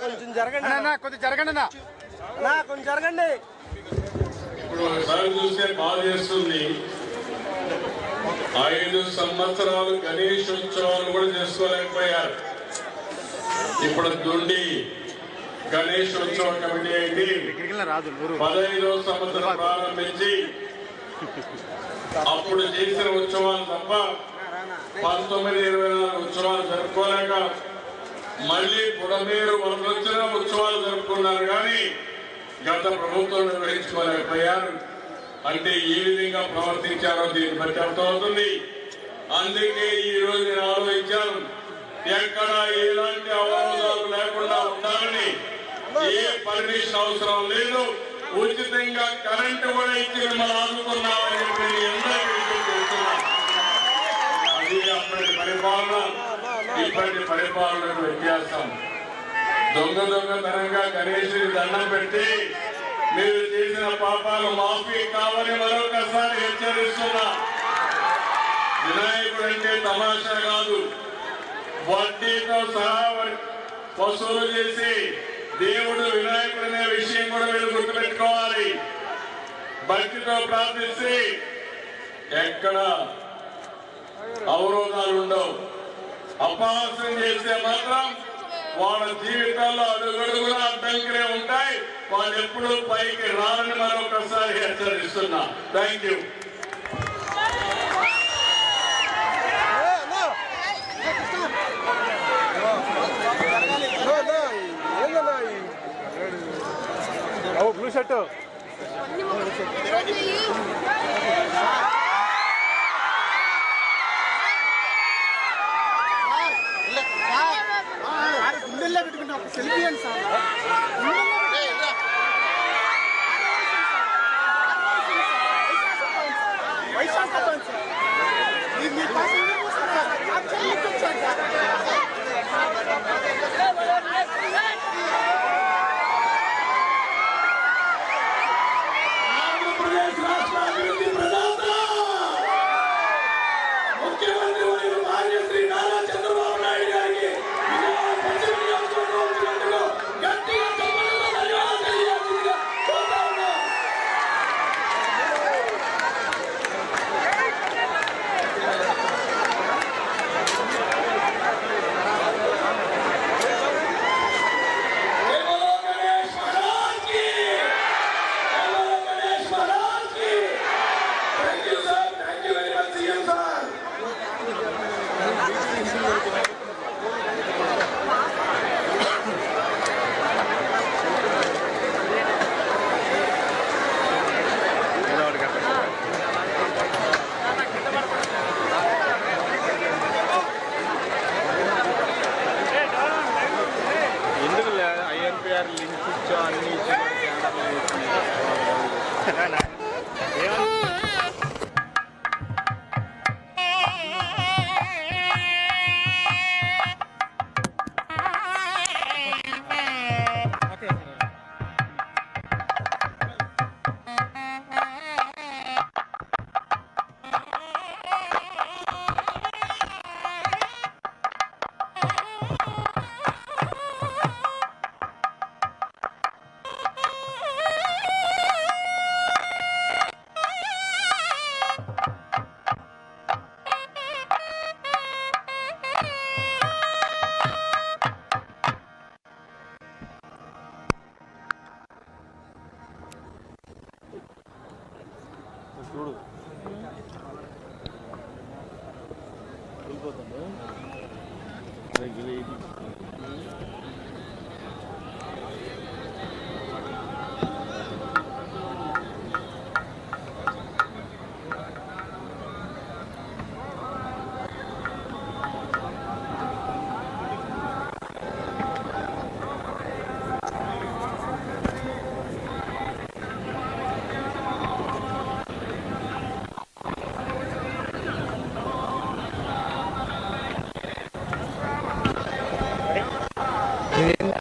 కొంచెం జరగండి అన్నా కొద్దిగా జరగండి నా నా కొంచెం జరగండి ఇప్పుడు ఒకసారి చూస్తే బాధ చేస్తుంది ఐదు సంవత్సరాలు గణేష్ ఉత్సవాలు కూడా చేసుకోలేకపోయారు ఇప్పుడు దుండి గణేష్ ఉత్సవం కమిటీ అయింది. ఇక్కడికి రాదు పదహైదో సంవత్సరం ప్రారంభించి అప్పుడు చేసిన ఉత్సవాలు తప్ప పంతొమ్మిది ఇరవై నాలుగు ఉత్సవాలు జరుపుకోలేక మళ్ళీ బుడమేరు వరదొచ్చిన ఉత్సవాలు జరుపుకున్నారు కానీ గత ప్రభుత్వం నిర్వహించుకోలేకపోయారు. అంటే ఏ విధంగా ప్రవర్తించారో దీన్ని బట్టి అర్థమవుతుంది. అందుకే ఈ రోజు నేను ఆలోచించాను ఎక్కడ ఎలాంటి అవరోధాలు లేకుండా ఏ పర్మిషన్ అవసరం లేదు. ఉచితంగా కరెంటు కూడా ఇచ్చి మిమ్మల్ని ఆదుకున్నామని చెప్పి నేను అందరికీ అది అప్పటి పరిపాలన ఇప్పటి పరిపాలనకు వ్యత్యాసం. దొంగ దొంగతనంగా గణేశుని దండం పెట్టి మీరు చేసిన పాపాలు మాఫీ కావని మరొకసారి హెచ్చరిస్తున్నా. వినాయకుడు అంటే తమాషా కాదు. వడ్డీతో సహా వసూలు చేసి దేవుడు వినాయకుడు అనే విషయం కూడా మీరు గుర్తుపెట్టుకోవాలి. భక్తితో ప్రార్థిస్తే ఎక్కడ అవరోధాలు ఉండవు. అపహాసం చేస్తే మాత్రం వాళ్ళ జీవితాల్లో అడుగడుగునా అడ్డంకులే ఉంటాయి. వాళ్ళు ఎప్పుడు పైకి రారని మరొకసారి హెచ్చరిస్తున్నా. Thank you O blue shirt గుండెల్లో ఒక సెల్ఫీ అని సార్. ఎందుకు ఐఎన్పిఆర్ లింక్ ఇచ్చా అన్ని చూడు. వెళ్ళిపోతాడు mirin